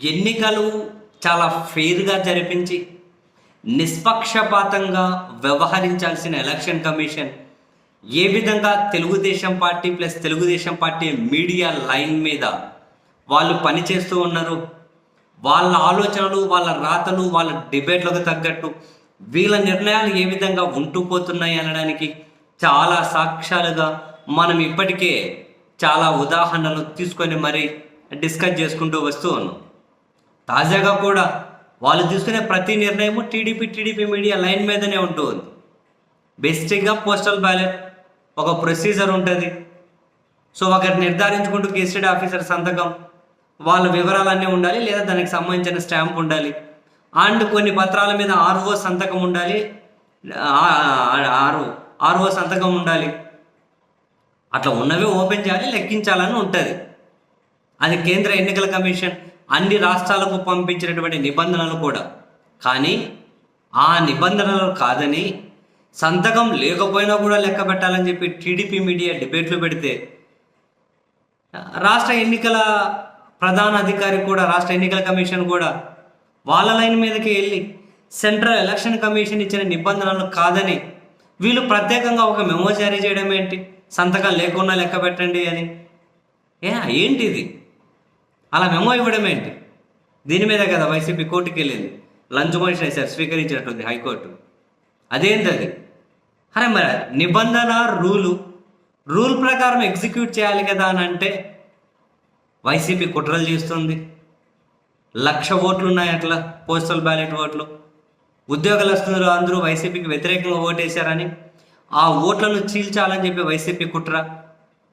ఎన్నికలు చాలా ఫెయిర్గా జరిపించి నిష్పక్షపాతంగా వ్యవహరించాల్సిన ఎలక్షన్ కమిషన్ ఏ విధంగా Telugu Desam party plus Telugu Desam party media line మీద వాళ్ళు పనిచేస్తూ ఉన్నారు వాళ్ళ ఆలోచనలు వాళ్ళ రాతలు వాళ్ళ డిబేట్లకు తగ్గట్టు వీళ్ళ నిర్ణయాలు ఏ విధంగా ఉంటూ పోతున్నాయి అనడానికి చాలా సాక్ష్యాలుగా మనం ఇప్పటికే చాలా ఉదాహరణలు తీసుకొని మరి డిస్కస్ చేసుకుంటూ వస్తూ ఉన్నాం. తాజాగా కూడా వాళ్ళు తీసుకునే ప్రతి నిర్ణయము టీడీపీ టీడీపీ మీడియా లైన్ మీదనే ఉంటుంది. ఉంది బేసిక్గా పోస్టల్ బ్యాలెట్ ఒక ప్రొసీజర్ ఉంటుంది. సో ఒకరు నిర్ధారించుకుంటూ గెస్టెడ్ ఆఫీసర్ సంతకం వాళ్ళ వివరాలన్నీ ఉండాలి లేదా దానికి సంబంధించిన స్టాంప్ ఉండాలి. అండ్ కొన్ని పత్రాల మీద ఆర్ఓ సంతకం ఉండాలి ఆర్ఓ ఆర్ఓ సంతకం ఉండాలి. అట్లా ఉన్నవి ఓపెన్ చేయాలి లెక్కించాలని ఉంటుంది. అది కేంద్ర ఎన్నికల కమిషన్ అన్ని రాష్ట్రాలకు పంపించినటువంటి నిబంధనలు కూడా. కానీ ఆ నిబంధనలు కాదని సంతకం లేకపోయినా కూడా లెక్క పెట్టాలని చెప్పి టీడీపీ మీడియా డిబేట్లు పెడితే రాష్ట్ర ఎన్నికల ప్రధాన అధికారి కూడా రాష్ట్ర ఎన్నికల కమిషన్ కూడా వాళ్ళ లైన్ మీదకి వెళ్ళి సెంట్రల్ ఎలక్షన్ కమిషన్ ఇచ్చిన నిబంధనలు కాదని వీళ్ళు ప్రత్యేకంగా ఒక మెమో జారీ చేయడం ఏంటి? సంతకం లేకుండా లెక్క పెట్టండి అని. ఏ ఏంటి ఇది అలా మెమో ఇవ్వడం ఏంటి? దీని మీద కదా వైసీపీ కోర్టుకి వెళ్ళింది. లంచ్ మోషన్ వేశారు స్వీకరించినట్టుంది హైకోర్టు. అదేంటి అది అరే మరి నిబంధన రూలు. రూల్ ప్రకారం ఎగ్జిక్యూట్ చేయాలి కదా అని అంటే వైసీపీ కుట్రలు చేస్తుంది. లక్ష ఓట్లు ఉన్నాయి అట్లా పోస్టల్ బ్యాలెట్ ఓట్లు. ఉద్యోగస్తులు అందరూ వైసీపీకి వ్యతిరేకంగా ఓటేశారని. ఆ ఓట్లను చీల్చాలని చెప్పి వైసీపీ కుట్ర.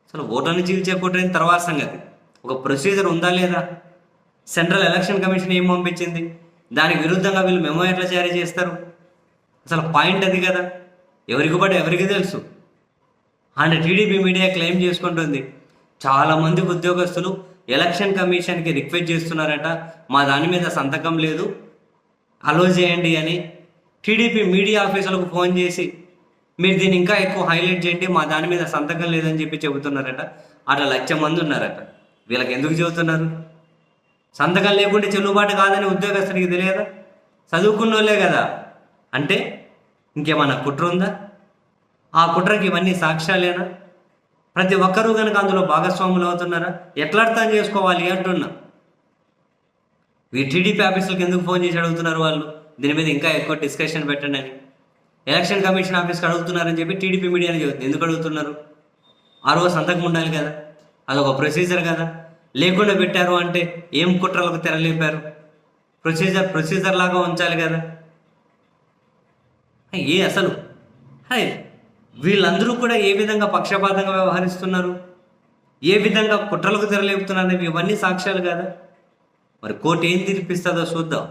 అసలు ఓట్లను చీల్చే కుట్ర తర్వాత సంగతి. ఒక ప్రొసీజర్ ఉందా లేదా? సెంట్రల్ ఎలక్షన్ కమిషన్ ఏం పంపించింది? దానికి విరుద్ధంగా వీళ్ళు మెమో ఎట్లా జారీ చేస్తారు? అసలు పాయింట్ అది కదా. ఎవరికి పడి ఎవరికి తెలుసు? అండ్ టీడీపీ మీడియా క్లెయిమ్ చేసుకుంటుంది. చాలామంది ఉద్యోగస్తులు ఎలక్షన్ కమిషన్కి రిక్వెస్ట్ చేస్తున్నారట. మా దాని మీద సంతకం లేదు. అలో చేయండి అని టీడీపీ మీడియా ఆఫీసులకు ఫోన్ చేసి మీరు దీన్ని ఇంకా ఎక్కువ హైలైట్ చేయండి. మా దాని మీద సంతకం లేదని చెప్పి చెబుతున్నారట. అట్లా లక్ష మంది ఉన్నారట. వీళ్ళకి ఎందుకు చెబుతున్నారు? సంతకం లేకుంటే చెల్లుబాటు కాదని ఉద్యోగస్తునికి తెలియదా? చదువుకున్నోళ్ళే కదా. అంటే ఇంకేమన్నా కుట్ర ఉందా? ఆ కుట్రకి ఇవన్నీ సాక్ష్యాలేనా? ప్రతి ఒక్కరూ కనుక అందులో భాగస్వాములు అవుతున్నారా? ఎట్లా అర్థం చేసుకోవాలి అంటున్నా. ఈ టీడీపీ ఆఫీసులకు ఎందుకు ఫోన్ చేసి అడుగుతున్నారు వాళ్ళు? దీని మీద ఇంకా ఎక్కువ డిస్కషన్ పెట్టండి అని. ఎలక్షన్ కమిషన్ ఆఫీస్కి అడుగుతున్నారని చెప్పి టీడీపీ మీడియాని చెబుతుంది ఎందుకు అడుగుతున్నారు? ఆ రోజు సంతకం ఉండాలి కదా. అదొక ప్రొసీజర్ కదా. లేకుండా పెట్టారు అంటే ఏం కుట్రలకు తెరలేపారు? ప్రొసీజర్ ప్రొసీజర్ లాగా ఉంచాలి కదా. ఏ అసలు? హాయ్ వీళ్ళందరూ కూడా ఏ విధంగా పక్షపాతంగా వ్యవహరిస్తున్నారు? ఏ విధంగా కుట్రలకు తెరలేపుతున్నారు? ఇవన్నీ సాక్ష్యాలు కదా. మరి కోర్టు ఏం తీర్పిస్తుందో చూద్దాం.